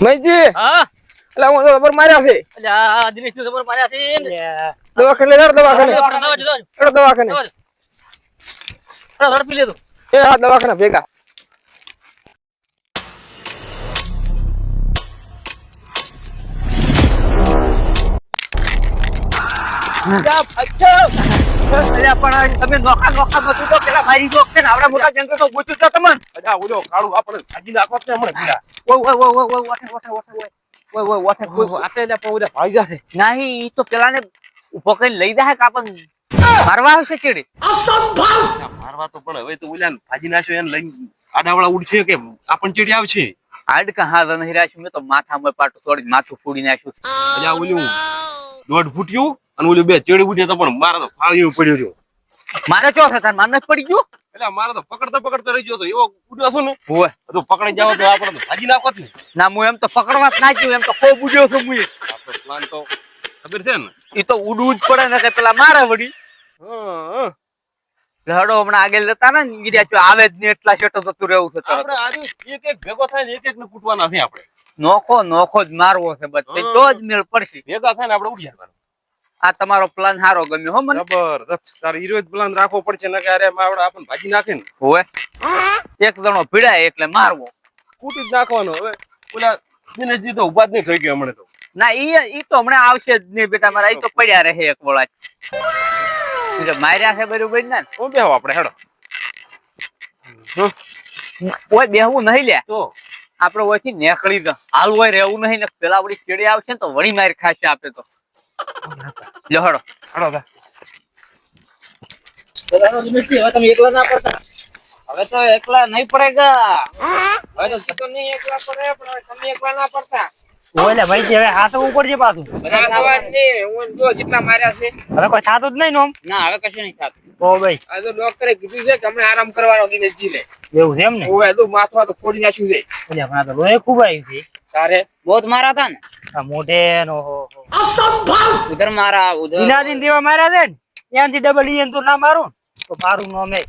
મૈજી હા? એટલે હું તો ખબર માર્યા છે. એટલે આ દિનેશનું ખબર માર્યા છે. દવાખાને જાઓ દવાખાને. દવા દવા દવા એડો દવાખાને. દવા. થોડા પી લેતો એ હા દવાખાને ભેગા. જા, અચ્છા. અલ્યા પણ તમે નોખા નોખા બધું તો પેલા મારી ગયો છે ને આવડા મોટા જંગલ તો પૂછ્યું તો તમને અજા ઓલો કાળું આપણે ભાજી નાખો ને હમણાં પીડા ઓય ઓય ઓય ઓય ઓય વાઠે વાઠે વાઠે ઓય ઓય ઓય વાઠે ઓય, ઓય. આતે એટલે પણ ઓલા ભાઈ જાહે નહીં તો પેલાને ઊભો કરીને લઈ જાય કે આપણ મારવા આવશે ચેડે મારવા તો પણ હવે તો ઓલા ભાજી નાખ્યો એને આડાવાળા ઉડશે કે આપણ ચીડી આવશે હાડકા હા નહીં રાખ્યું મેં તો માથામાં પાટો છોડી માથું ફોડી નાખ્યું છે. અજા ઓલું દોઢ ફૂટ્યું અને ઓલું બે ચેડી ઉડ્યા તો પણ મારે તો ફાળી પડ્યું રહ્યો મારે ચો થતા મારે પડી ગયું? એટલે મારે તો પકડતા પકડતા રહી ગયો તો એવો ઉડ્યો છું ને. હોય તો પકડી જાવ તો આપણે ભાજી નાખોત ને. ના હું એમ તો પકડવા જ ના ગયું એમ તો કોઈ ઉડ્યો છું હું આપણો પ્લાન તો ખબર છે ને? એ તો ઉડવું જ પડે ને કે પેલા મારે વળી. હડો હમણાં આગળ જતા ને ગીર્યા ચો આવે જ નહીં એટલા શેટો થતું રહેવું છે. આપણે આજે એક એક ભેગો થાય ને એક એક ને કૂટવાના છે આપણે. નોખો નોખો જ મારવો છે બધે તો જ મેળ પડશે. ભેગા થાય ને આપણે ઉડી જવાનું. આ તમારો પ્લાન સારો ગમ્યો હો મને. જબરદસ્ત તારે હીરો જ પ્લાન રાખવો પડશે ને કે અરે માવડા આપણને ભાજી નાખે ને. હોય એક જણો ભીડાય એટલે મારવો. કૂટી જ નાખવાનો હવે ઓલા દિનેશજી તો ઊભા જ નહીં થઈ ગયો હમણે તો. ના ઈ ઈ તો હમણાં આવશે જ નહીં બેટા મારા ઈ તો પડ્યા રહે એક વળા માર્યા છે બરોબર ને. હું બેહો આપણે હેડો. ઓય બેહવું નહીં લે. તો? આપડે ઓયથી નીકળી જ. હાલ હોય રહેવું નહીં ને પેલા વળી ચેડી આવશે ને તો વળી માર ખાશે આપે તો. લો હડો. હેડો હવે તમે એકલા ના પડતા. હવે તો એકલા નહીં પડેગા હવે તો જતો નહીં એકલા પડે પણ હવે તમે એકલા ના પડતા. ઓલે ભાઈ હવે ઉપર છે પાછું. હું તો જેટલા માર્યા છે. હવે કોઈ થાતું જ નહીં નોમ ના હવે કશું નહીં થાતું. ઓ ભાઈ. આ તો ડોક્ટરે કીધું છે કે હમણાં આરામ કરવાનો દિનેશજી લે. એવું છે એમ ને? ઓવે તો માથું તો ફોડી નાખ્યું છે. એટલે પણ આ તો લોહી ખૂબ આવ્યું છે. તારે? બહુત મારા હતા ને? આ મોઢે નો હો હો. ઉધર મારા ઉધર. દિનાદિન દેવા માર્યા છે ને? ત્યાંથી ડબલ ઈન તો ના મારું તો મારું નામ એ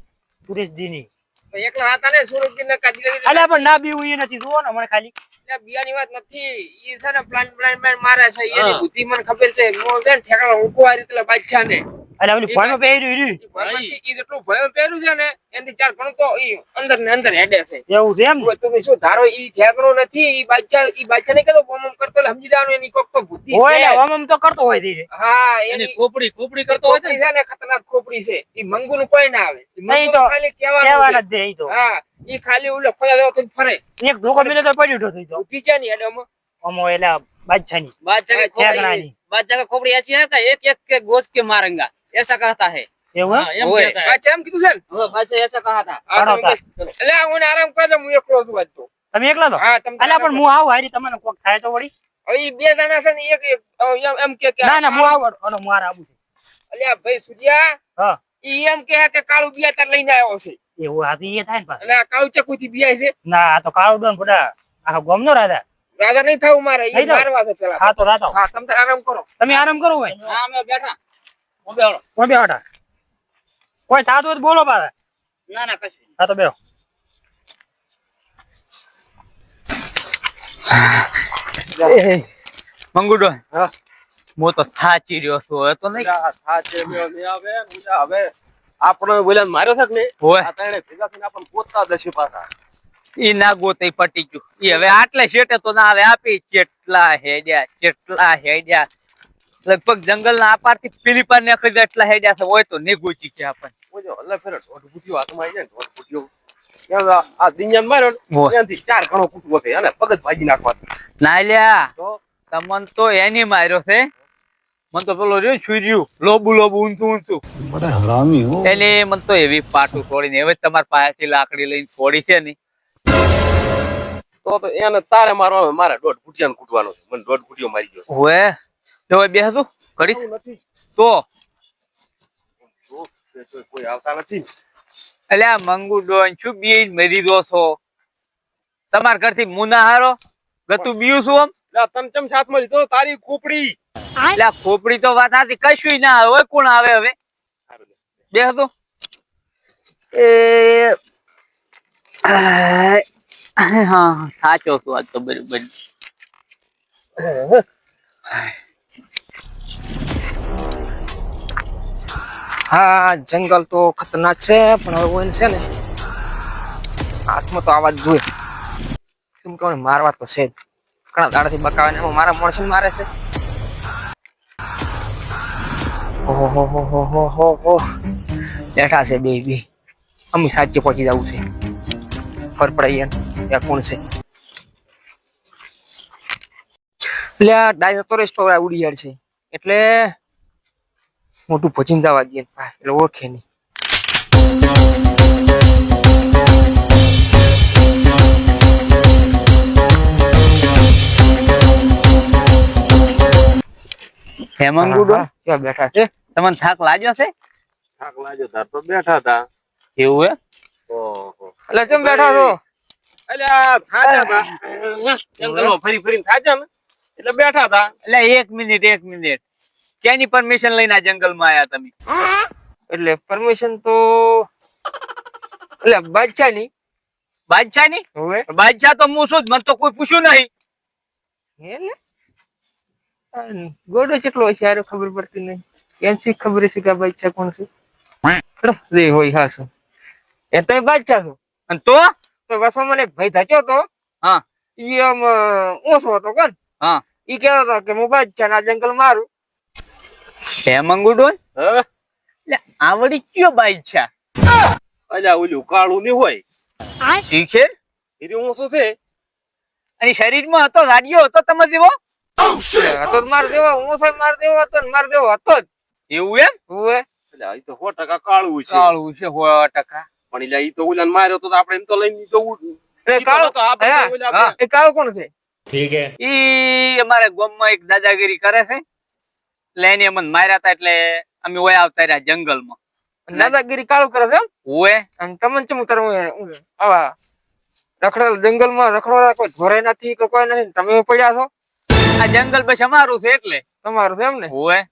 સુરેશજીની. એકલા હતા ને સુરજજી ને કાજી અલ્યા પણ ના બીવું એ નથી. જુઓ ને મને ખાલી. બિયાની વાત નથી. ઈ છે ને પ્લાન પ્લાન મારે છે. એની બુદ્ધિ મને ખબર છે. હું છે ને ઠેકાણા આ રીતે બાદશાહ ને અને ઓલી ભણમાં પહેર્યું રહ્યું? ભણમાંથી જેટલું ભણમાં પહેર્યું છે ને એની ચાર ગણું ઈ અંદર ને અંદર હેડે છે. એવું છે એમ? તમે શું ધારો ઈ ઠેકણો નથી ઈ બાચ્ચા ઈ બાચ્ચા ને કેતો ઓમમ કરતો એટલે સમજી જવાનું એની કોક તો બુદ્ધિ છે. હોય ઓમમ તો કરતો હોય ધીરે. હા એની કોપડી કોપડી કરતો હોય છે ને ખતરનાક કોપડી છે. ઈ મંગુ નું કોઈ ના આવે. નહીં તો ખાલી કહેવાનું જ ઈ તો. હા ઈ ખાલી ઓલો ખોદા દેવા તો ફરે. એક ઢોકો મિલે તો પડ્યો ઢોકો તો. બુદ્ધિ છે ને એટલે ઓમો ઓમો એટલે બાચ્ચાની બાચ્ચા કે બાચ્ચા કે કોપડી હે કે એક એક કે ગોસ કે મારંગા. ऐसा कहता है એવું હે? ओए, બાદશાહ એમ કીધું છે ને वो बादशाह ऐसा कहा था હા, હાલો, તમે બસ- એટલે આ હું આરામ કરે હું એકલો છું આજ તો તમે એકલા તો હા તમે અલ્યા પણ હું આવું હારી તમને કોક થાય તો વળી હવે ઈ બે જણા છે ને એક એક, અ, એમ- એમ કે કે ના ના હું આવું અને મારે આવું છે અલ્યા ભાઈ સુજિયા હા ઈ એમ કે કે કાળુ બિયા તાર લઈને આવ્યો છે એવું આ તો એ થાય ને પાછું અને આ કાળુ ચકુ થી બિયાય છે ના આ તો કાળો ડોન બધા આખા ગોમનો રાજા રાજા નહીં થવું મારે ઈ થઈ જાઓ. મારવા છે પેલા હા તો રાતો હા તમે તાર આરામ કરો તમે આરામ કરો ભાઈ हाँ मैं बैठा હું બે હટા કોઈ થતું બોલો પાછા. ના ના કશું હા તો બેહો. મંગુડો આપણો બોલ્યા માર્યો છે ને ભેગા પોતા દશે પાછા. ઈ ના પટી ગયું. ઈ હવે આટલે શેટે તો ના આવે આપી કેટલા હેડ્યા કેટલા હેડ્યા. લગભગ જંગલ ના આપારથી પેલી પાર નીકળી જાય એટલા હેડ્યા છે હોય તો નહીં ગોચી છે આપણને ઓજો અલ્લા ફેર લોબુ લોબુ ઊંચું ઊંચું. એને મન તો એવી પાટું છોડીને હવે તમાર પાયાથી લાકડી લઈને છોડી છે ને. તો તો એને તારે મારવા મારે દોઢ ફૂટિયાને કૂટવાનો મને દોઢ ફૂટિયો મારી ગયો તો બે હતું કરી તો કોઈ આવતા નથી. એટલે આ મંગુ ડોન છું બી મરી દો છો. તમાર ઘરથી મુના હારો? ગતું બીયું છું આમ? લે તને ચમ સાથમાં લીધો તારી ખોપડી. એટલે ખોપડી તો વાત હતી કશું ના આવે. હોય કોણ આવે હવે? બે હતું એ હા સાચો છું આજ તો બરોબર. હા, જંગલ તો ખતરનાક છે, પણ હવે ઓન છે ને, હાથમાં તો આવા જ જોઈએ. શું કહું મારવા તો છે જ. ઘણા દાડાથી બકાવે ને મારા માણસો મારે છે. ઓહો, હો હો હો હો હો હો. બેઠા છે બે બે. અમે સાચે પહોંચી જવું છે. ખબર પડાઈ એમ ત્યાં કોણ છે. એટલે આ ડાય તો રેસ્ટો ઉડી યાર છે. એટલે મોટું ભજીને જવા દે એટલે ઓળખે નહીં. ગુડો બેઠા છે? તમને થાક લાગ્યો છે? થાક લાગ્યો તાર તો બેઠા હતા. એવું હે? ઓહો. એટલે કેમ બેઠા છો? અલ્યા થાજા હતા. જંગલમાં ફરી ફરીને થાજા ને. એટલે બેઠા હતા. એટલે એક મિનિટ એક મિનિટ. ક્યાંની પરમિશન લઈને આ જંગલમાં આયા તમે? એટલે પરમિશન તો એટલે બાદશાહની બાદશાહની હવે? બાદશાહ તો હું જ મને તો કોઈ પૂછ્યું નહીં. એટલે? ગોડો કેટલો છે યાર ખબર પડતી નહીં. શી ખબર છે કે બાદશાહ કોણ છે. રે હોય હા શું એ તો બાદશાહ છો. અને તો? તો વસમાં એક ભાઈ ધાચ્યો તો હા. ઈ આમ ઓછો હતો કોણ? હા. ઈ કહેતો હતો કે હું બાદશાહ ના જંગલ મારું હા. એટલે આવડી કયો બાદશાહ અલ્યા ઓલું કાળું નહીં હોય. શીખે એરી હું શું છે? અને શરીરમાં હતો રાડિયો હતો તમે જેવો? હતો માર દેવો ઓછો માર દેવો હતો માર દેવો હતો જ. એવું એમ? હવે અલ્યા ઈ તો સો ટકા કાળું છે. કાળું છે સો ટકા. પણ એટલે ઈ તો ઓલાને માર્યો તો આપણે એમ તો લઈને એ ઓલા હા. એ કાળો કોણ છે? ઈ અમારે ગામમાં એક દાદાગીરી કરે છે. એટલે એને અમને માર્યા હતા એટલે અમે ઓય આવતા રહ્યા જંગલમાં. દાદાગીરી કાળું કરે છે એમ? ઓય. અને તમને ચમ કરવું એ? આવા રખડેલ જંગલમાં રખડવા કોઈ ધોરે નથી કે કોઈ નથી? તમે પડ્યા છો? આ જંગલ પછી અમારું છે એટલે. તમારું છે એમ ને? ઓય.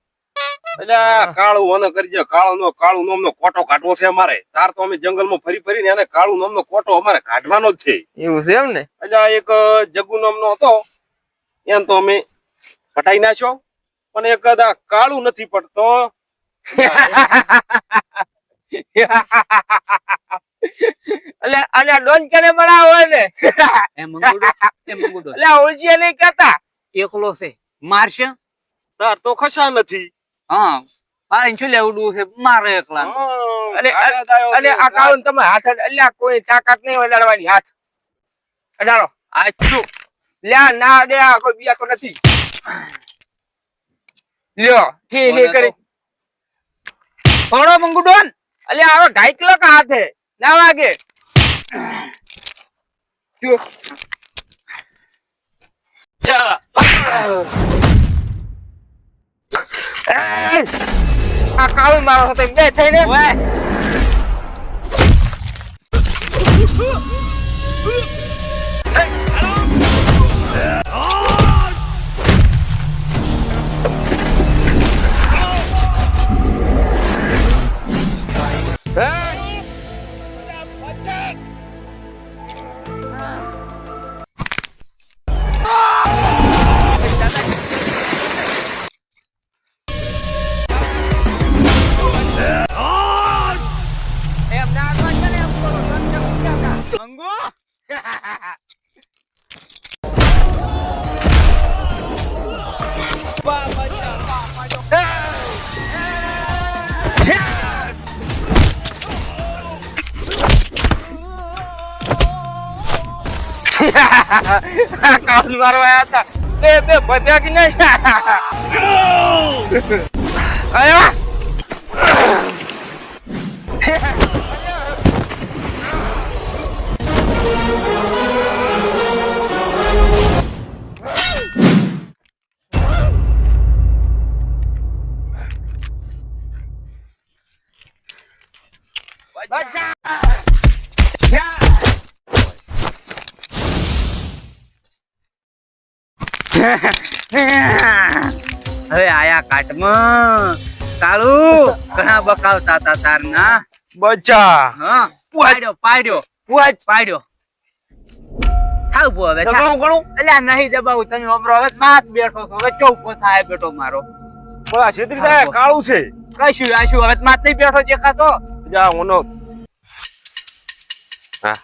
અલ્યા કાળું મને કરજે કાળું નો કાળું નામનો કોટો કાઢવો છે અમારે. તાર તો અમે જંગલમાં ફરી ફરીને એને કાળું નામનો કોટો અમારે કાઢવાનો જ છે. એવું છે એમ ને? અલ્યા એક જગુ નામનો હતો. એને તો અમે પટાઈ નાખ્યો. પણ એ કદા કાળું નથી પડતો. એટલે અને ડોન કેને બનાવો ને એ મંગુડો એ મંગુડો. એટલે ઓળખીએ નહીં કહેતા? એકલો છે. મારશે? તાર તો ખસા નથી. હા પાણી શું લેવડું છે? મારે એકલા. અને અને છે, આ કાળું તમે હાથ એટલે કોઈ તાકાત નહીં અડાડવાની હાથ. અડાડો. આછું લ્યા ના કોઈ બીજા તો નથી. લ્યો. ઠી ઠી કોને કરી. ભણો મંગુડો એટલે હવે ઢાઈ કિલો કા હાથે. ના વાગે. જો. ચા. આ કાળું મારો હતો બે થઈને કાળ મારવા આવ્યા હતા બે બે બધા કે નહીં આયા હવે આયા કાટમાં. કાળુ ઘણા બકાવતા હતા તારના. બચા. હા પાડ્યો પાડ્યો. પાડ્યો. થાવ બો હવે. દબાવું ઘણું એટલે નહીં દબાવું તમે ઓમરો હવે માત બેઠો છો હવે ચૌકો થાય બેટો મારો. બોલા છેતરી જાય કાળું છે. કશું આશું હવે માત નહીં બેઠો દેખાતો જા ઓનો હા.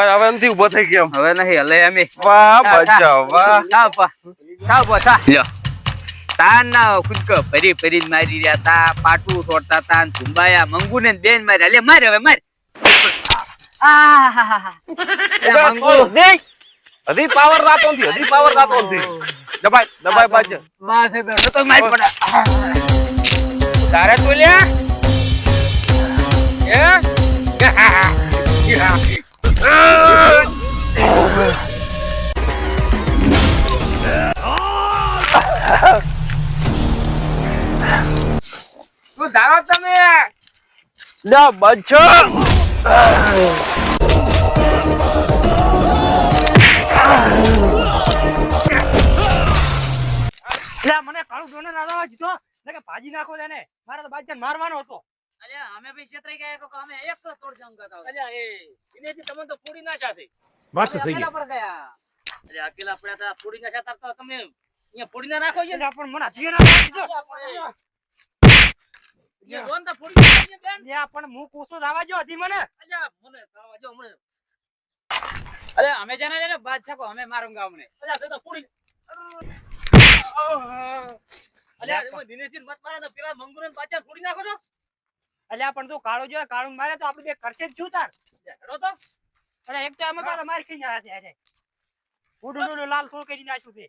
પણ હવે નથી ઊભો થઈ ગયો. હવે નહીં હલે અમે વાહ બચાવ વાહ. થા પા થા. લ્યો. તાન ના કુદકો ભરી ભરી મારી રહ્યા તા પાટું છોડતા તા ને ઝુંબાયા મંગુ ને બેન માર્યા. અલે માર હવે માર. એ હજી પાવર રાતો નથી હજી પાવર રાતો નથી. દબાઈ દબાઈ બાજ માથે બેઠો તો માર પડા. તારે તો લ્યા? એ તું ધારો તમે? બચ્ચા એટલે મને કાળું ડોને ના જીતો કે ભાજી નાખો તેને. મારે તો બાદશાહ મારવાનો હતો. અલ્યા અમે બી છેતરાઈ ગયા કે અમે એક તોડ જામ કરતા અલ્યા એ એનેથી તમને તો પૂરી ના વાત અમે અકેલા પડ ગયા. અલ્યા અકેલા પડ્યા પૂરી ના ચાતા તો તમે અહીંયા પૂરી ના નાખો છે? પણ મને હાથીએ ના લાવવા દીધો. અહીંયા તો પૂરી ના બેન. લે પણ હું કોસો દાવા જો હતી મને. અલ્યા મને ખાવા જો હમણાં. અલ્યા અમે જાણે છે ને બાદશાહ કો અમે મારુંગા અમને અલ્યા તો પૂરી. અલ્યા એમાં દિનેશજી મત મારા તો પેલા મંગુને પાછા પૂરી નાખો છો? અલ્યા, પણ તું કાળો જો કાળું મારે, તો આપણે બે કરશે જ છું તાર? તો. એક તો અમે પાછા મારી ખાઈ જાય ઉડું લાલ થોડું કરી નાખ્યું છે.